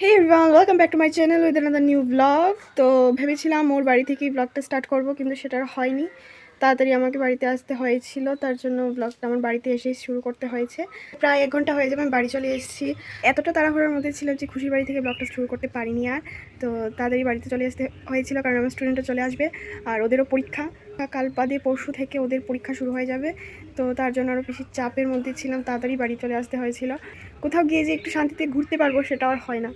Hey everyone welcome back to my channel with another new blog তো ভেবেছিলাম ওর বাড়ি থেকেই ব্লগটা স্টার্ট করব, কিন্তু সেটা হয়নি। তাড়াতাড়ি আমাকে বাড়িতে আসতে হয়েছিল, তার জন্য ব্লগটা আমার বাড়িতে এসেই শুরু করতে হয়েছে। প্রায় এক ঘণ্টা হয়ে যাবে আমি বাড়ি চলে এসেছি। এতটা তাড়াহুড়োর মধ্যে ছিল যে খুশির বাড়ি থেকে ব্লগটা শুরু করতে পারিনি আর। তো তাড়াতাড়ি বাড়িতে চলে আসতে হয়েছিল কারণ আমার স্টুডেন্টরা চলে আসবে আর ওদেরও পরীক্ষা। কাল বাদে পরশু থেকে ওদের পরীক্ষা শুরু হয়ে যাবে। তো তার জন্য আরও বেশি চাপের মধ্যে ছিলাম, তাড়াতাড়ি বাড়ি চলে আসতে হয়েছিল। কোথাও গিয়ে যে একটু শান্তিতে ঘুরতে পারব সেটা আর হয় না।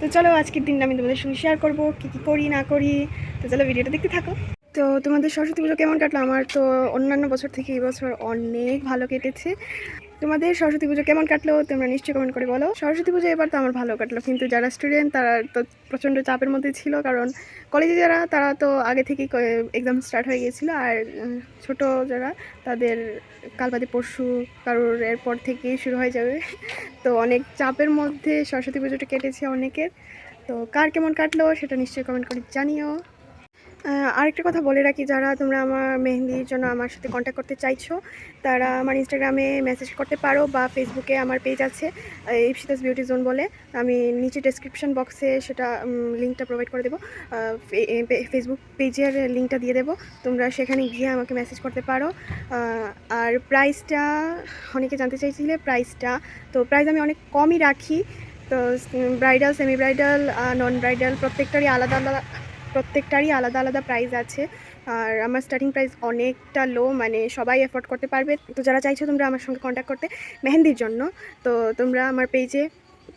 তো চলো আজকের দিনটা আমি তোমাদের সঙ্গে শেয়ার করব, কী কী করি, না করি। তো চলো ভিডিওটা দেখতে থাকো। তো তোমাদের সরস্বতী পুজো কেমন কাটলো? আমার তো অন্যান্য বছর থেকে এই বছর অনেক ভালো কেটেছে। তোমাদের সরস্বতী পুজো কেমন কাটলো? তোমরা নিশ্চয়ই কমেন্ট করে বলো। সরস্বতী পুজো এবার তো আমার ভালো কাটলো, কিন্তু যারা স্টুডেন্ট তারা তো প্রচণ্ড চাপের মধ্যে ছিল, কারণ কলেজে যারা, তারা তো আগে থেকেই এক্সাম স্টার্ট হয়ে গিয়েছিল আর ছোট যারা, তাদের কাল বাদে পরশু কারোর এরপর থেকেই শুরু হয়ে যাবে। তো অনেক চাপের মধ্যে সরস্বতী পুজোটা কেটেছে অনেকের। তো কার কেমন কাটলো সেটা নিশ্চয়ই কমেন্ট করে জানিও। আরেকটা কথা বলে রাখি, যারা তোমরা আমার মেহেন্দির জন্য আমার সাথে কন্ট্যাক্ট করতে চাইছো, তারা আমার ইনস্টাগ্রামে মেসেজ করতে পারো বা ফেসবুকে আমার পেজ আছে ইপসিতাস বিউটি জোন বলে। আমি নিচে ডেসক্রিপশন বক্সে সেটা লিঙ্কটা প্রোভাইড করে দেবো ফেসবুক পেজের লিঙ্কটা দিয়ে দেবো। তোমরা সেখানে গিয়ে আমাকে মেসেজ করতে পারো। আর প্রাইসটা অনেকে জানতে চাইছিলে প্রাইসটা তো প্রাইস আমি অনেক কমই রাখি। তো bridal semi bridal non bridal প্রত্যেকটারই আলাদা আলাদা প্রত্যেকটারই আলাদা আলাদা প্রাইস আছে। আর আমার স্টার্টিং প্রাইস অনেকটা লো মানে সবাই এফোর্ড করতে পারবে। তো যারা চাইছো তোমরা আমার সঙ্গে কন্ট্যাক্ট করতে মেহেন্দির জন্য। তো তোমরা আমার পেজে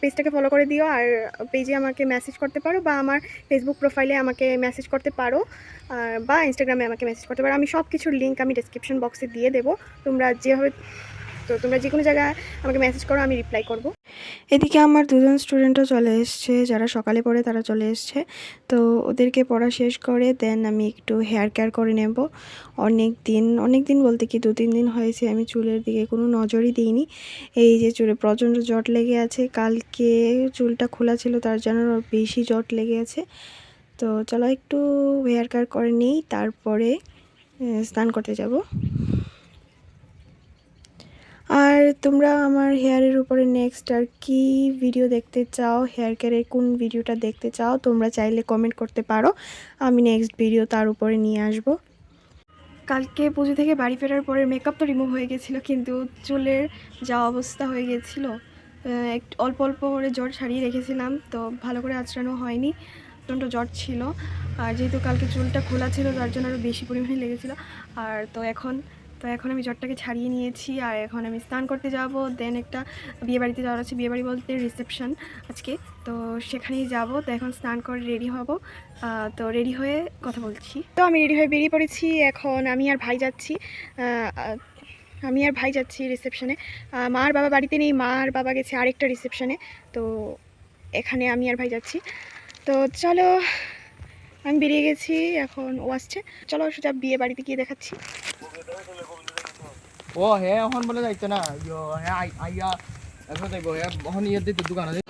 পেজটাকে ফলো করে দিও। আর পেজে আমাকে মেসেজ করতে পারো বা আমার ফেসবুক প্রোফাইলে আমাকে মেসেজ করতে পারো। বা ইনস্টাগ্রামে আমাকে মেসেজ করতে পারো। আমি সব কিছুর লিঙ্ক আমি ডিসক্রিপশন বক্সে দিয়ে দেবো। তোমরা যেভাবে তো তোমরা যে কোনো জায়গায় আমাকে মেসেজ করো, আমি রিপ্লাই করব। এদিকে আমার দুজন স্টুডেন্টও চলে এসছে, যারা সকালে পড়ে তারা চলে এসছে। তো ওদেরকে পড়া শেষ করে দেন আমি একটু হেয়ার কেয়ার করে নেব। অনেক দিন অনেক দিন বলতে কি, দু তিন দিন হয়েছে, আমি চুলের দিকে কোনো নজরই দিইনি। এই যে চুলে প্রচণ্ড জট লেগে আছে, কালকে চুলটা খোলা ছিল, তার জন্য বেশি জট লেগে আছে। তো চলো একটু হেয়ার কেয়ার করে নিই, তারপরে স্নান করতে যাব। আর তোমরা আমার হেয়ারের উপরে নেক্সট আর কি ভিডিও দেখতে চাও? হেয়ার কেয়ারের কোন ভিডিওটা দেখতে চাও? তোমরা চাইলে কমেন্ট করতে পারো। আমি নেক্সট ভিডিও তার উপরে নিয়ে আসব। কালকে পুজো থেকে বাড়ি ফেরার পরে মেকআপ তো রিমুভ হয়ে গেছিল, কিন্তু চুলের যা অবস্থা হয়ে গেছিল একটু অল্প অল্প করে জ্বর ছাড়িয়ে রেখেছিলাম, তো ভালো করে আঁচড়ানো হয়নি, প্রচণ্ড জ্বর ছিল। আর যেহেতু কালকে চুলটা খোলা ছিল, তার জন্য আরও বেশি পরিমাণে লেগেছিলো। আর তো এখন তো এখন আমি জ্বরটাকে ছাড়িয়ে নিয়েছি আর এখন আমি স্নান করতে যাব। দেন একটা বিয়ে বাড়িতে যাওয়ার আছে বিয়ে বাড়ি বলতে রিসেপশন আজকে। তো সেখানেই যাব। তো এখন স্নান করে রেডি হব। তো রেডি হয়ে কথা বলছি। তো আমি রেডি হয়ে বেরিয়ে পড়েছি। এখন আমি আর ভাই যাচ্ছি। আমি আর ভাই যাচ্ছি রিসেপশনে মা আর বাবা বাড়িতে নেই। মা আর বাবা গেছে আরেকটা রিসেপশনে তো এখানে আমি আর ভাই যাচ্ছি। তো চলো, আমি বেরিয়ে গেছি। এখন ও আসছে। চলো সেটা বিয়ে বাড়িতে গিয়ে দেখাচ্ছি। ও, হে, এখন বলে যাইতো না। ইয়ো হে, আই, আইয়া, এখন যাইব, হে, এখন ইয়ে দিতে দোকান আছে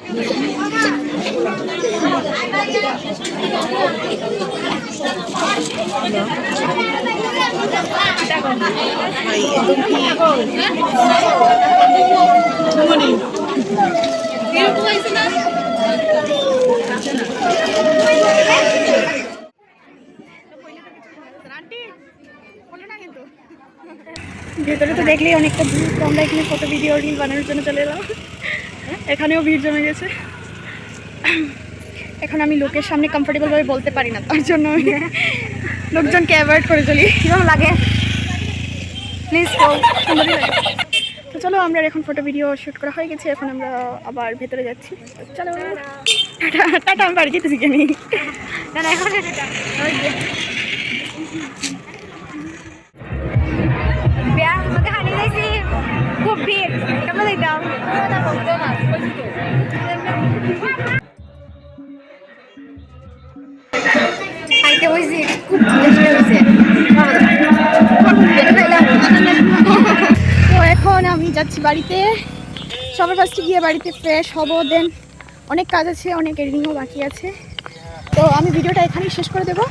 ভেতরে তো দেখলেই অনেকটা ভিড় তো আমরা এখানে ফটো ভিডিও রিল বানানোর জন্য চলে এলাম। এখানেও ভিড় জমে গেছে। এখন আমি লোকের সামনে কমফোর্টেবলভাবে বলতে পারি না, তার জন্য আমি লোকজনকে অ্যাভয়েড করে চলি। কীরকম লাগে? প্লিজ তো চলো, আমরা এখন ফটো ভিডিও শ্যুট করা হয়ে গেছে। এখন আমরা আবার ভেতরে যাচ্ছি। চলো। টাটা টাটা, আমি বাড়ি যেতে শিখে নিই না না, এখন খাইতে বসছি খুব হয়েছে। তো এখন আমি যাচ্ছি বাড়িতে। সবার ফার্স্টে গিয়ে বাড়িতে ফ্রেশ হব দেন অনেক কাজ আছে, অনেক এডিটিংও বাকি আছে। তো আমি ভিডিওটা এখানেই শেষ করে দেবো।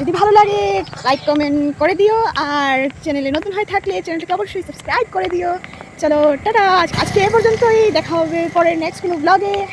যদি ভালো লাগে লাইক কমেন্ট করে দিও, আর চ্যানেলে নতুন হয়ে থাকলে চ্যানেলটাকে অবশ্যই সাবস্ক্রাইব করে দিও। চলো, টাটা! আজ- আজকে এ পর্যন্তই, দেখা হবে পরে নেক্সট কোনো ব্লগে